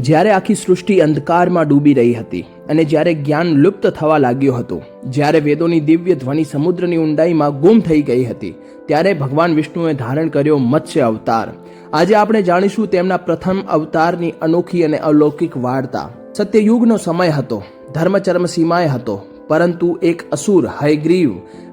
જ્યારે આખી સૃષ્ટિ અંધકારમાં ડૂબી રહી હતી અને જ્યારે જ્ઞાન લુપ્ત થવા લાગ્યું હતું, જ્યારે વેદોની દિવ્ય ધ્વનિ સમુદ્રની ઊંડાઈમાં ગુમ થઈ ગઈ હતી, ત્યારે ભગવાન વિષ્ણુએ ધારણ કર્યો મત્સ્ય અવતાર. આજે આપણે જાણીશું તેમના પ્રથમ અવતારની અનોખી અને અલૌકિક વાર્તા. સત્યયુગનો સમય હતો, ધર્મચર્મ સીમાએ હતો, પરંતુ એક અસુર, હયગ્રીવ,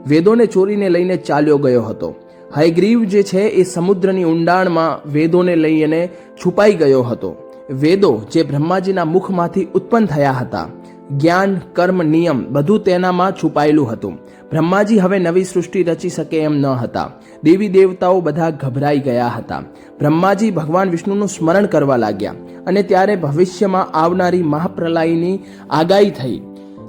વેદોને ચોરીને લઈને ચાલ્યો ગયો હતો. હયગ્રીવ જે છે એ સમુદ્રની ઊંડાણમાં વેદોને લઈને છુપાઈ ગયો હતો. વેદો જે બ્રહ્માજીના મુખમાંથી ઉત્પન્ન થયા હતા. જ્ઞાન, કર્મ, નિયમ બધું તેનામાં છુપાયેલું હતું. બ્રહ્માજી હવે નવી સૃષ્ટિ રચી શકે એમ ન હતા. દેવી દેવતાઓ બધા ગભરાઈ ગયા હતા. બ્રહ્માજી ભગવાન વિષ્ણુનું સ્મરણ કરવા લાગ્યા અને ત્યારે ભવિષ્યમાં આવનારી મહાપ્રલયની આગાહી થઈ.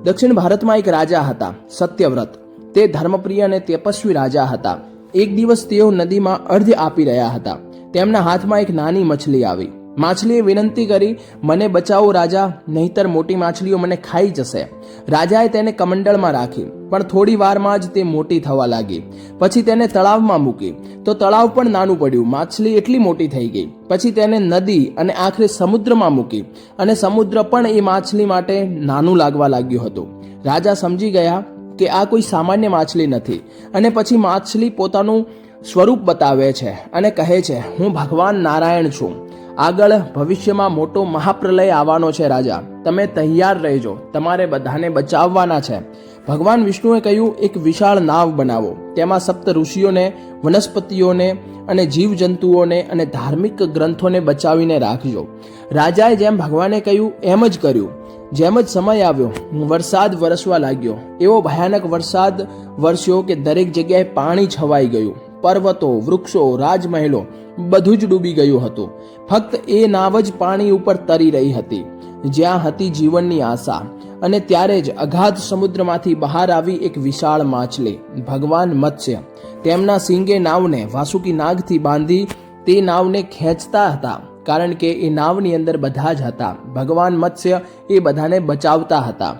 દક્ષિણ ભારતમાં એક રાજા હતા, સત્યવ્રત. તે ધર્મપ્રિય અને તેપસ્વી રાજા હતા. એક દિવસ તેઓ નદીમાં અર્ધ આપી રહ્યા હતા. તેમના હાથમાં એક નાની મછલી આવી. માછલીએ વિનંતી કરી, મને બચાવો રાજા, નહીતર મોટી માછલીઓ મને ખાઈ જશે. રાજાએ તેને કમંડળમાં રાખી, પણ થોડી વારમાં જ તે મોટી થવા લાગી. પછી તેને તળાવમાં મૂકી. તો તળાવ પણ નાનું પડ્યું. માછલી એટલી મોટી થઈ ગઈ. પછી તેને નદી અને આખરે સમુદ્રમાં મૂકી અને સમુદ્ર પણ એ માછલી માટે નાનું લાગવા લાગ્યું હતું. રાજા સમજી ગયા કે આ કોઈ સામાન્ય માછલી નથી અને પછી માછલી પોતાનું સ્વરૂપ બતાવે છે અને કહે છે, હું ભગવાન નારાયણ છું. આગળ ભવિષ્યમાં મોટો મહાપ્રલય આવવાનો છે, રાજા. તમે તૈયાર રહેજો. તમારે બધાને બચાવવાના છે. ભગવાન વિષ્ણુએ કહ્યું, એક વિશાળ નાવ બનાવો. તેમાં સપ્ત ઋષિઓને, વનસ્પતિઓને અને જીવજંતુઓને અને ધાર્મિક ગ્રંથોને બચાવીને રાખજો. રાજાએ જેમ ભગવાને કહ્યું, એમ જ કર્યું. જેમ જ સમય આવ્યો, વરસાદ વરસવા લાગ્યો. એવો ભયાનક વરસાદ વરસ્યો કે દરેક જગ્યાએ પાણી છવાઈ ગયું. પર્વતો, વૃક્ષો, રાજમહેલો બધું જ ડૂબી ગયું હતું. ફક્ત એ નાવ જ પાણી ઉપર તરી રહી હતી. જ્યાં હતી જીવનની આશા અને ત્યારે જ અગાધ સમુદ્રમાંથી બહાર આવી એક વિશાળ માછલી, ભગવાન મત્સ્ય. તેમના સિંગે નાવને વાસુકી નાગથી બાંધી તે નાવને ખેંચતા હતા, કારણ કે એ નાવની અંદર બધા જ હતા. ભગવાન મત્સ્ય એ બધાને બચાવતા હતા.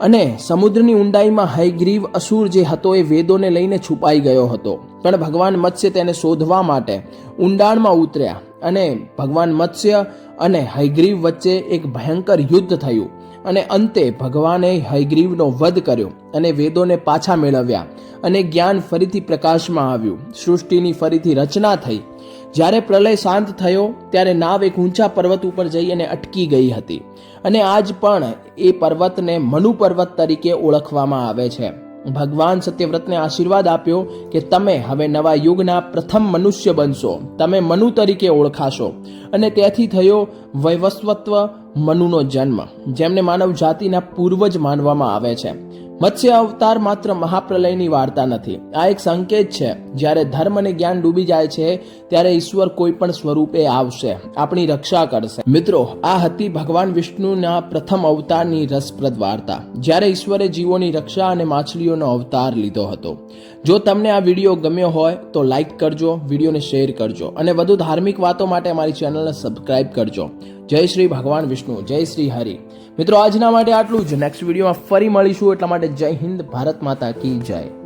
અને સમુદ્રની ઊંડાઈમાં હયગ્રીવ અસુર જે હતો એ વેદોને લઈને છુપાઈ ગયો હતો. પણ ભગવાન મત્સ્ય તેને શોધવા માટે ઊંડાણમાં ઉતર્યા અને ભગવાન મત્સ્ય અને હયગ્રીવ વચ્ચે એક ભયંકર યુદ્ધ થયું અને અંતે ભગવાને હયગ્રીવનો વધ કર્યો અને વેદોને પાછા મેળવ્યા અને જ્ઞાન ફરીથી પ્રકાશમાં આવ્યું. સૃષ્ટિની ફરીથી રચના થઈ જ્યારે પ્રલય શાંત થયો, ત્યારે નાવ એક ઊંચા પર્વત ઉપર જઈ અને અટકી ગઈ હતી. અને આજ પણ એ પર્વતને મનુ પર્વત તરીકે ઓળખવામાં આવે છે. ભગવાન સત્યવ્રતને આશીર્વાદ આપ્યો કે તમે હવે નવા યુગના પ્રથમ મનુષ્ય બનશો. તમે મનુ તરીકે ઓળખાશો. અને ત્યાંથી થયો વૈવસ્વત્વ મનુનો જન્મ, જેમને માનવ જાતિના પૂર્વજ માનવામાં આવે છે. મત્સ્ય અવતાર માત્ર મહાપ્રલયની વાર્તા નથી. આ એક સંકેત છે. જ્યારે ધર્મ અને જ્ઞાન ડૂબી જાય છે, ત્યારે ઈશ્વર કોઈ પણ સ્વરૂપે આવશે. આપણી રક્ષા કરશે. મિત્રો, આ હતી ભગવાન વિષ્ણુના પ્રથમ અવતારની રસપ્રદ વાર્તા. જ્યારે ઈશ્વરે જીવોની રક્ષા અને માછલીઓનો અવતાર લીધો હતો. જો તમને આ વીડિયો ગમ્યો હોય, તો લાઈક કરજો, વિડીયોને શેર કરજો, અને વધુ ધાર્મિક વાતો માટે અમારી ચેનલને સબસ્ક્રાઇબ કરજો. જય શ્રી ભગવાન વિષ્ણુ. જય શ્રી હરિ. મિત્રો, આજના માટે આટલું જ. નેક્સ્ટ વિડીયોમાં ફરી મળીશું. એટલા માટે જય હિન્દ, ભારત માતા કી જય.